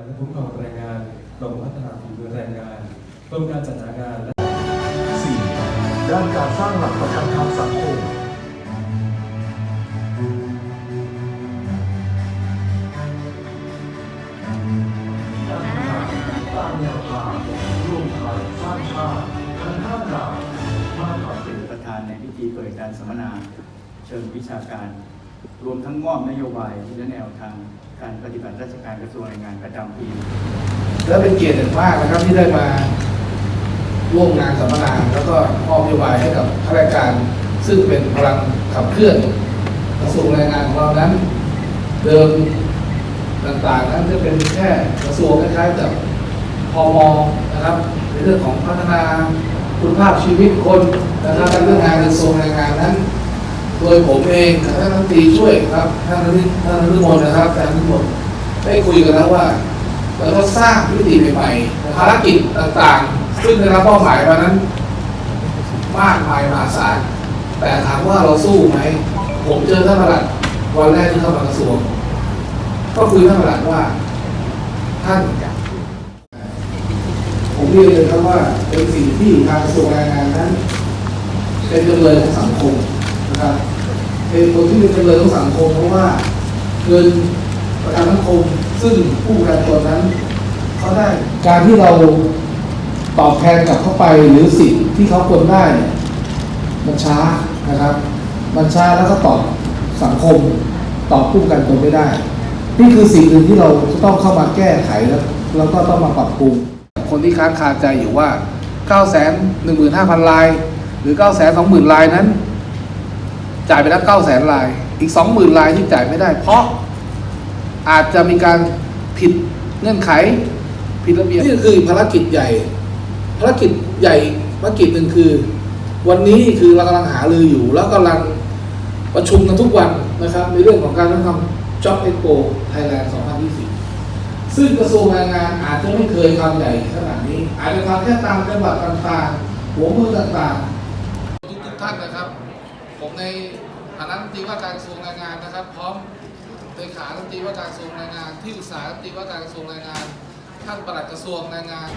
การคุ้มครองแรงงานกรมพัฒนาฝีมือแรงงานกรมการจัดหางานและ 4. ด้านการสร้างหลักประกันทางสังคม ตามแนวทางร่วมไทยสร้างชาติคันท่ากลางมาตราเป็นประธานในพิธีเปิดการสัมมนา เชิงวิชาการ รวมทั้งมอบนโยบายและแนวทาง การปฏิบัติราชการกระทรวงแรงงานประจำปีและเป็นเกียรติอย่างมากนะครับที่ได้มาร่วมงานสัมมนาแล้วก็มอบนโยบายให้กับข้าราชการ ซึ่งเป็นพลังขับเคลื่อนกระทรวงแรงงานของเรานั้น เดิมต่างๆนั้นจะเป็นแค่กระทรวงคล้ายๆกับพมนะครับในเรื่องของพัฒนาคุณภาพชีวิตคนนะครับในเรื่องงานกระทรวงแรงงานนั้น โดยผมเองกับท่านรัฐมนตรีช่วยครับท่านนฤท่านนฤมลนะครับท่านรัฐมนฤมลได้คุยกันแล้วว่าเราต้องสร้างวิธีใหม่ๆภารกิจต่างๆ ซึ่งได้รับมอบหมายมานั้นมากมายมหาศาลแต่ถามว่าเราสู้ไหมผมเจอท่านประหลัดวันแรกที่เข้ามากระทรวงก็คุยท่านประหลัดว่า ท่านผมเรียนเลยครับว่าเป็นสิ่งที่ทางกระทรวงแรงงานนั้น เป็นจำเลยของสังคม นะครับเป็นคนที่เป็นจำเลยของสังคมเพราะว่าเงินประกันสังคมซึ่งผู้ประกันตนนั้นเขาได้การที่เราตอบแทนกลับเข้าไปหรือสิ่งที่เขาควรได้เนี่ยมันช้านะครับ มันช้าแล้วก็ตอบสังคมตอบผู้ประกันตนไม่ได้ นี่คือสิ่งหนึ่งที่เราจะต้องเข้ามาแก้ไขแล้วแล้วก็ต้องมาปรับปรุง คนที่ค้างคาใจอยู่ว่า 9 1 5 0 0 0ลาย หรือ 9 2 0 0 0 0ลายนั้น จ่ายไปแล้ว9 0 0 0 0ลาย อีก20,000ลายที่จ่ายไม่ได้ เพราะอาจจะมีการผิดเงื่อนไขผิดระเบียบนี่คือภารกิจใหญ่ ภารกิจใหญ่ภารกิจหนึ่งคือ วันนี้คือเรากำลังหารืออยู่ แล้วกำลังประชุมกันทุกวันนะครับ ในเรื่องของการทำ Job Expo Thailand 2020 ซึ่งกระทรวงแรงงานอาจจะไม่เคยทำใหญ่ขนาดนี้ อาจจะทำแค่ตามจังหวัดต่างๆ หัวเมืองต่างๆทุกทุกท่านนะครับ ผมในฐานะรัฐมนตรีว่าการกระทรวงแรงงานนะครับ พร้อมเลขารัฐมนตรีว่าการกระทรวงแรงงาน ที่ปรึกษารัฐมนตรีว่าการกระทรวงแรงงาน ท่านปลัดกระทรวงแรงงาน